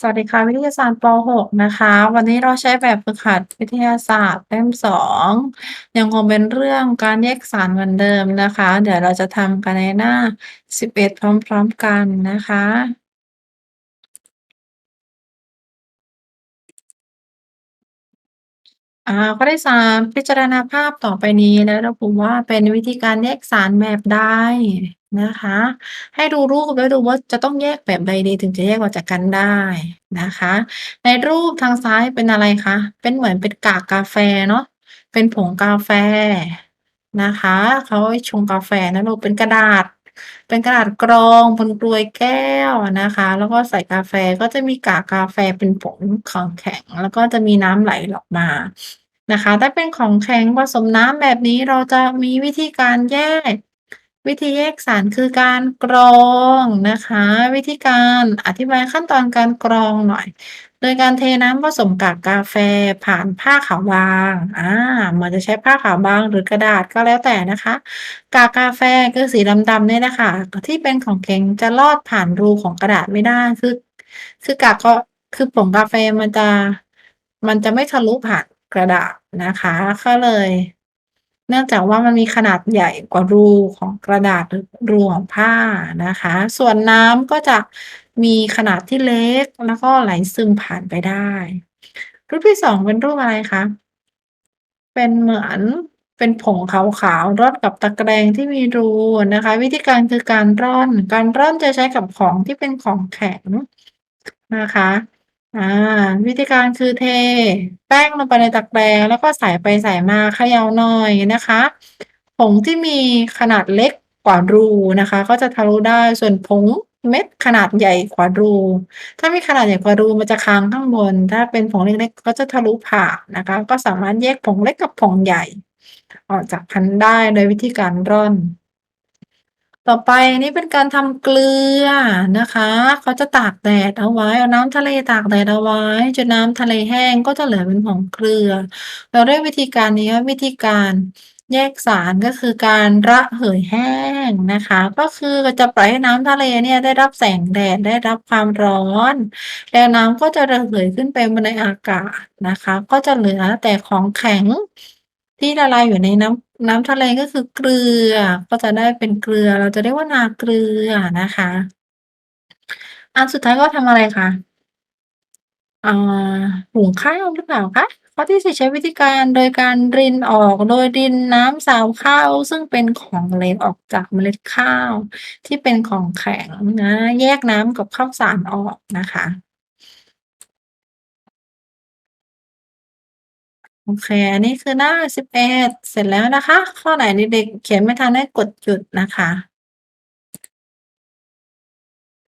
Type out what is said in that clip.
สวัสดีค่ะวิทยาศาสตร์ป.6 นะคะ วันนี้เราใช้แบบฝึกหัดวิทยาศาสตร์เล่ม 2 ยังคงเป็นเรื่องการแยกสารเหมือนเดิมนะคะ เดี๋ยวเราจะทำกันในหน้า 11 พร้อมๆกันนะคะ อ่าข้อที่3พิจารณาภาพต่อไปนี้แล้วระบุว่าเป็นวิธีการแยกสารแบบใด นะคะ ให้ดูรูปแล้วดูว่าจะต้องแยกแบบใดดีถึงจะแยกออกจากกันได้นะคะ ในรูปทางซ้ายเป็นอะไรคะ เป็นเหมือนเป็นกากกาแฟเนาะ เป็นผงกาแฟนะคะเขาชงกาแฟนะลูกเป็นกระดาษ เป็นกระดาษกรองบนกรวยแก้วนะคะ แล้วก็ใส่กาแฟก็จะมีกากกาแฟเป็นผงของแข็ง แล้วก็จะมีน้ำไหลออกมานะคะ ถ้าเป็นของแข็งผสมน้ำแบบนี้เราจะมีวิธีการแยก วิธีแยกสารคือการกรองนะคะ วิธีการอธิบายขั้นตอนการกรองหน่อย โดยการเทน้ำผสมกากกาแฟผ่านผ้าขาวบางอ่ามือนจะใช้ผ้าขาวบางหรือกระดาษก็แล้วแต่นะคะ กากกาแฟคือสีดำๆเนี่ยนะคะที่เป็นของแข็งจะลอดผ่านรูของกระดาษไม่ได้คือ คือกากก็คือผงกาแฟมันจะ มันจะไม่ทะลุผ่านกระดาษนะคะก็เลย เนื่องจากว่ามันมีขนาดใหญ่กว่ารูของกระดาษหรือรูของผ้านะคะ ส่วนน้ำก็จะมีขนาดที่เล็กแล้วก็ไหลซึมผ่านไปได้ รูปที่2เป็นรูปอะไรคะ?เป็นเหมือนเป็นผงขาวๆร่อนกับตะแกรงที่มีรูนะคะ วิธีการคือการร่อน การร่อนจะใช้กับของที่เป็นของแข็งนะคะ อา วิธีการคือเทแป้งลงไปในตะแกรง แล้วก็ใส่ไปใส่มาเขย่าหน่อยนะคะ ผงที่มีขนาดเล็กกว่ารูนะคะ ก็จะทะลุได้ ส่วนผงเม็ดขนาดใหญ่กว่ารู ถ้ามีขนาดใหญ่กว่ารูมันจะค้างข้างบน ถ้าเป็นผงเล็ก ๆ ก็จะทะลุผ่านนะคะ ก็สามารถแยกผงเล็กกับผงใหญ่ ออกจากกันได้โดยวิธีการร่อน ต่อไปนี่เป็นการทำเกลือนะคะ เขาจะตากแดดเอาไว้ เอาน้ำทะเลตากแดดเอาไว้จนน้ำทะเลแห้งก็จะเหลือเป็นผงเกลือ เราเรียกวิธีการนี้ว่าวิธีการแยกสารก็คือการระเหยแห้งนะคะ ก็คือจะปล่อยให้น้ำทะเลเนี่ยได้รับแสงแดดได้รับความร้อน แล้วน้ำก็จะระเหยขึ้นไปบนในอากาศนะคะ ก็จะเหลือแต่ของแข็งที่ละลายอยู่ในน้ำ น้ำทะเลก็คือเกลือ ก็จะได้เป็นเกลือ เราจะเรียกว่านาเกลือนะคะ อันสุดท้ายก็ทำอะไรคะ?อ่าหุงข้าวหรือเปล่าคะ?ข้อที่4ใช้วิธีการโดยการรินออกโดยรินน้ำซาวข้าว ซึ่งเป็นของเหลวออกจากเมล็ดข้าว ที่เป็นของแข็งนะ แยกน้ำกับข้าวสารออกนะคะ โอเค อันนี้คือหน้า11เสร็จแล้วนะคะ ข้อไหนเด็กๆเขียนไม่ทันให้กดหยุดนะคะ